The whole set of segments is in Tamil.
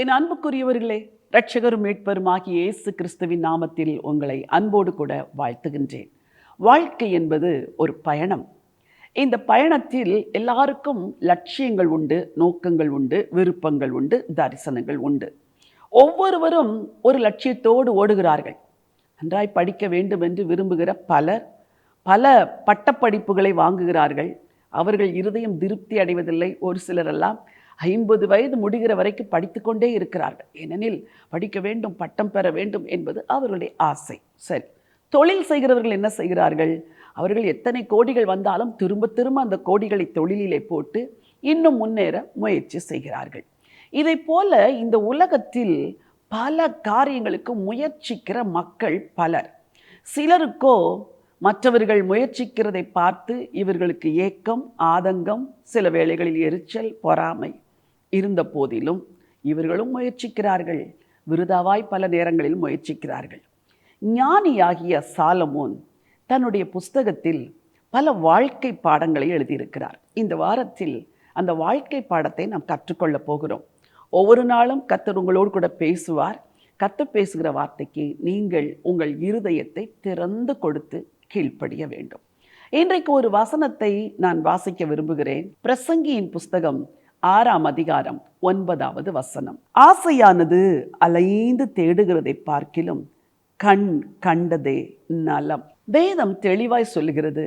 என் அன்புக்குரியவர்களே இரட்சகரும் மீட்பருமாகிய இயேசு கிறிஸ்துவின் நாமத்தில் உங்களை அன்போடு கூட வாழ்த்துகின்றேன். வாழ்க்கை என்பது ஒரு பயணம். இந்த பயணத்தில் எல்லாருக்கும் லட்சியங்கள் உண்டு நோக்கங்கள் உண்டு விருப்பங்கள் உண்டு தரிசனங்கள் உண்டு. ஒவ்வொருவரும் ஒரு லட்சியத்தோடு ஓடுகிறார்கள். நன்றாய் படிக்க வேண்டும் என்று விரும்புகிற பலர் பல பட்டப்படிப்புகளை வாங்குகிறார்கள். அவர்கள் இருதயம் திருப்தி அடைவதில்லை ஒரு சிலரெல்லாம் ஐம்பது வயது முடிகிற வரைக்கும் படித்துக்கொண்டே இருக்கிறார்கள். ஏனெனில் படிக்க வேண்டும் பட்டம் பெற வேண்டும் என்பது அவர்களுடைய ஆசை. சரி தொழில் செய்கிறவர்கள் என்ன செய்கிறார்கள்? அவர்கள் எத்தனை கோடிகள் வந்தாலும் திரும்ப திரும்ப அந்த கோடிகளை தொழிலிலே போட்டு இன்னும் முன்னேற முயற்சி செய்கிறார்கள். இதை போல இந்த உலகத்தில் பல காரியங்களுக்கு முயற்சிக்கிற மக்கள் பலர். சிலருக்கோ மற்றவர்கள் முயற்சிக்கிறதை பார்த்து இவர்களுக்கு ஏக்கம் ஆதங்கம் சில வேளைகளில் எரிச்சல் பொறாமை இருந்த போதிலும் இவர்களும் முயற்சிக்கிறார்கள். விருதாவாய் பல நேரங்களில் முயற்சிக்கிறார்கள். ஞானியாகிய சாலமோன் தன்னுடைய புஸ்தகத்தில் பல வாழ்க்கை பாடங்களை எழுதியிருக்கிறார். இந்த வாரத்தில் அந்த வாழ்க்கை பாடத்தை நாம் கற்றுக்கொள்ளப் போகிறோம். ஒவ்வொரு நாளும் கத்தர் உங்களோடு கூட பேசுவார். கத்து பேசுகிற வார்த்தைக்கு நீங்கள் உங்கள் இருதயத்தை திறந்து கொடுத்து கீழ்ப்படிய வேண்டும். இன்றைக்கு ஒரு வசனத்தை நான் வாசிக்க விரும்புகிறேன். பிரசங்கியின் புஸ்தகம் ஆறாம் அதிகாரம் ஒன்பதாவது வசனம். ஆசையானது அலைந்து தேடுகிறதை பார்க்கிலும் கண் கண்டதே நலம். வேதம் தெளிவாய் சொல்லுகிறது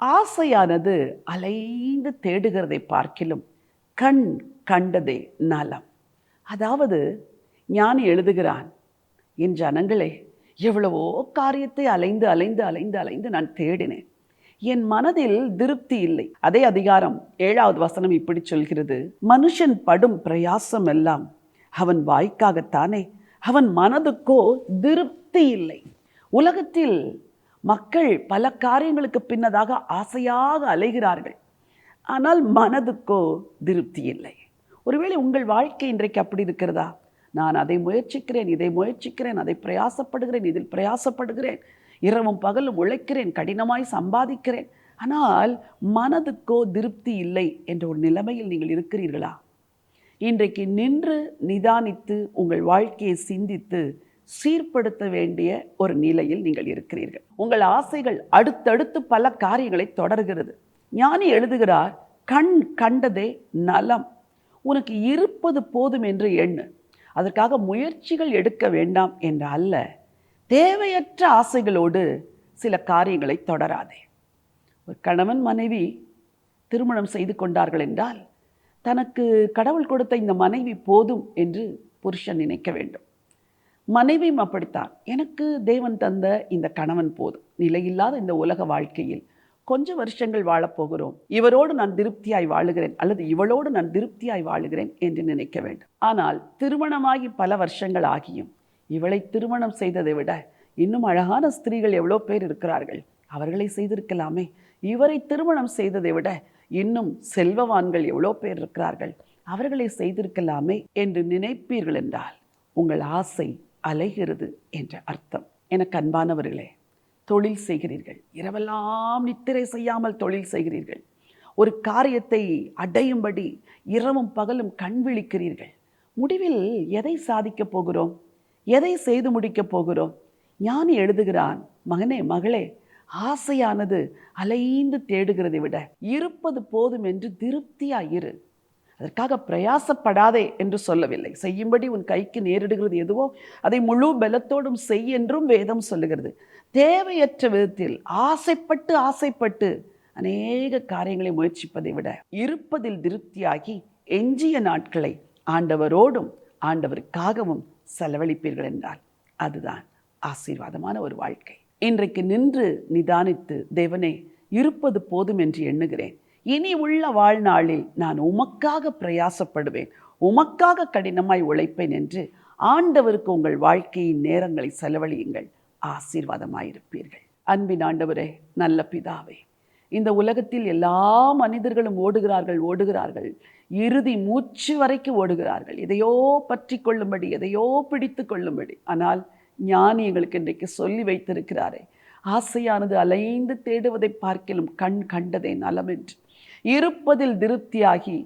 ஆசையானது அலைந்து தேடுகிறதை பார்க்கிலும் கண் கண்டதே நலம். அதாவது ஞானி எழுதுகிறான் என் ஜனங்களே எவ்வளவோ காரியத்தை அலைந்து அலைந்து அலைந்து அலைந்து நான் தேடினேன். என் மனதில் திருப்தி இல்லை. அதே அதிகாரம் ஏழாவது வசனம் இப்படி சொல்கிறது. மனுஷன் படும் பிரயாசம் எல்லாம் அவன் வாய்க்காகத்தானே. அவன் மனதுக்கோ திருப்தி இல்லை. உலகத்தில் மக்கள் பல காரியங்களுக்கு பின்னதாக ஆசையாக அலைகிறார்கள். ஆனால் மனதுக்கோ திருப்தி இல்லை. ஒருவேளை உங்கள் வாழ்க்கை இன்றைக்கு அப்படி இருக்கிறதா? நான் அதை முயற்சிக்கிறேன் இதை முயற்சிக்கிறேன் அதை பிரயாசப்படுகிறேன் இதில் பிரயாசப்படுகிறேன். இரவும் பகலும் உழைக்கிறேன் கடினமாய் சம்பாதிக்கிறேன். ஆனால் மனதுக்கோ திருப்தி இல்லை என்ற ஒரு நிலைமையில் நீங்கள் இருக்கிறீர்களா? இன்றைக்கு நின்று நிதானித்து உங்கள் வாழ்க்கையை சிந்தித்து சீர்படுத்த வேண்டிய ஒரு நிலையில் நீங்கள் இருக்கிறீர்கள். உங்கள் ஆசைகள் அடுத்தடுத்து பல காரியங்களை தொடர்கிறது. ஞானி எழுதுகிறார் கண் கண்டதே நலம். உனக்கு இருப்பது போதும் என்று எண்ணு. அதற்காக முயற்சிகள் எடுக்க வேண்டாம் என்று அல்ல. தேவையற்ற ஆசைகளோடு சில காரியங்களை தொடராதே. ஒரு கணவன் மனைவி திருமணம் செய்து கொண்டார்கள் என்றால் தனக்கு கடவுள் கொடுத்த இந்த மனைவி போதும் என்று புருஷன் நினைக்க வேண்டும். மனைவியும் அப்படித்தான். எனக்கு தேவன் தந்த இந்த கணவன் போதும். நிலையில்லாத இந்த உலக வாழ்க்கையில் கொஞ்சம் வருஷங்கள் வாழப்போகிறோம் இவரோடு நான் திருப்தியாய் வாழுகிறேன் அல்லது இவளோடு நான் திருப்தியாய் வாழுகிறேன் என்று நினைக்க வேண்டும். ஆனால் திருமணமாகி பல வருஷங்கள் ஆகியும் இவளை திருமணம் செய்ததை விட இன்னும் அழகான ஸ்திரீகள் எவ்வளோ பேர் இருக்கிறார்கள். அவர்களை செய்திருக்கலாமே. இவரை திருமணம் செய்ததை விட இன்னும் செல்வவான்கள் எவ்வளோ பேர் இருக்கிறார்கள். அவர்களை செய்திருக்கலாமே என்று நினைப்பீர்கள் என்றால் உங்கள் ஆசை அலைகிறது என்ற அர்த்தம். எனக்கு அன்பானவர்களே தொழில் செய்கிறீர்கள். இரவெல்லாம் நித்திரை செய்யாமல் தொழில் செய்கிறீர்கள். ஒரு காரியத்தை அடையும்படி இரவும் பகலும் கண் விழிக்கிறீர்கள். முடிவில் எதை சாதிக்கப் போகிறோம்? எதை செய்து முடிக்கப் போகிறோம்? ஞானி எழுதுகிறான் மகனே மகளே ஆசையானது அலைந்து தேடுகிறதை விட இருப்பது போதும் என்று திருப்தியாயிரு அதற்காக பிரயாசப்படாதே என்று சொல்லவில்லை. செய்யும்படி உன் கைக்கு நேரிடுகிறது எதுவோ அதை முழு பலத்தோடும் செய் என்றும் வேதம் சொல்லுகிறது. தேவையற்ற விதத்தில் ஆசைப்பட்டு ஆசைப்பட்டு அநேக காரியங்களை முயற்சிப்பதை விட இருப்பதில் திருப்தியாகி எஞ்சிய நாட்களை ஆண்டவரோடும் ஆண்டவருக்காகவும் செலவழிப்பீர்கள் என்றால் அதுதான் ஆசீர்வாதமான ஒரு வாழ்க்கை. இன்றைக்கு நின்று நிதானித்து தேவனே இருப்பது போதும் என்று எண்ணுகிறேன். இனி உள்ள வாழ்நாளில் நான் உமக்காக பிரயாசப்படுவேன் உமக்காக கடினமாய் உழைப்பேன் என்று ஆண்டவருக்கு உங்கள் வாழ்க்கையின் நேரங்களை செலவழியுங்கள் ஆசீர்வாதமாயிருப்பீர்கள். அன்பின் ஆண்டவரே நல்ல பிதாவே இந்த உலகத்தில் எல்லா மனிதர்களும் ஓடுகிறார்கள் ஓடுகிறார்கள். இறுதி மூச்சு வரைக்கும் ஓடுகிறார்கள். எதையோ பற்றி கொள்ளும்படி எதையோ பிடித்து கொள்ளும்படி. ஆனால் ஞானி எங்களுக்கு இன்றைக்கு சொல்லி வைத்திருக்கிறாரே. ஆசையானது அலைந்து தேடுவதை பார்க்கிலும் கண் கண்டதே நலம் என்று இருப்பதில் திருப்தியாகி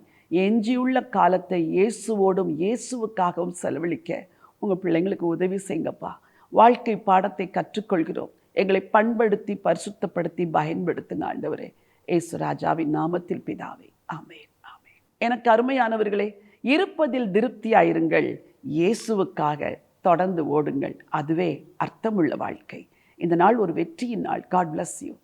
எஞ்சியுள்ள காலத்தை இயேசுவோடும் இயேசுவுக்காகவும் செலவழிக்க உங்கள் பிள்ளைங்களுக்கு உதவி செய்யுங்கப்பா. வாழ்க்கை பாடத்தை கற்றுக்கொள்கிறோம். எங்களை பண்படுத்தி பரிசுத்தப்படுத்தி பயன்படுத்தின ஆண்டவரே ஏசு ராஜாவின் நாமத்தில் பிதாவே. ஆமென் ஆமென். எனக்கு அருமையானவர்களே இருப்பதில் திருப்தியாயிருங்கள் இயேசுவுக்காக தொடர்ந்து ஓடுங்கள். அதுவே அர்த்தமுள்ள வாழ்க்கை. இந்த நாள் ஒரு வெற்றியின் நாள். God bless you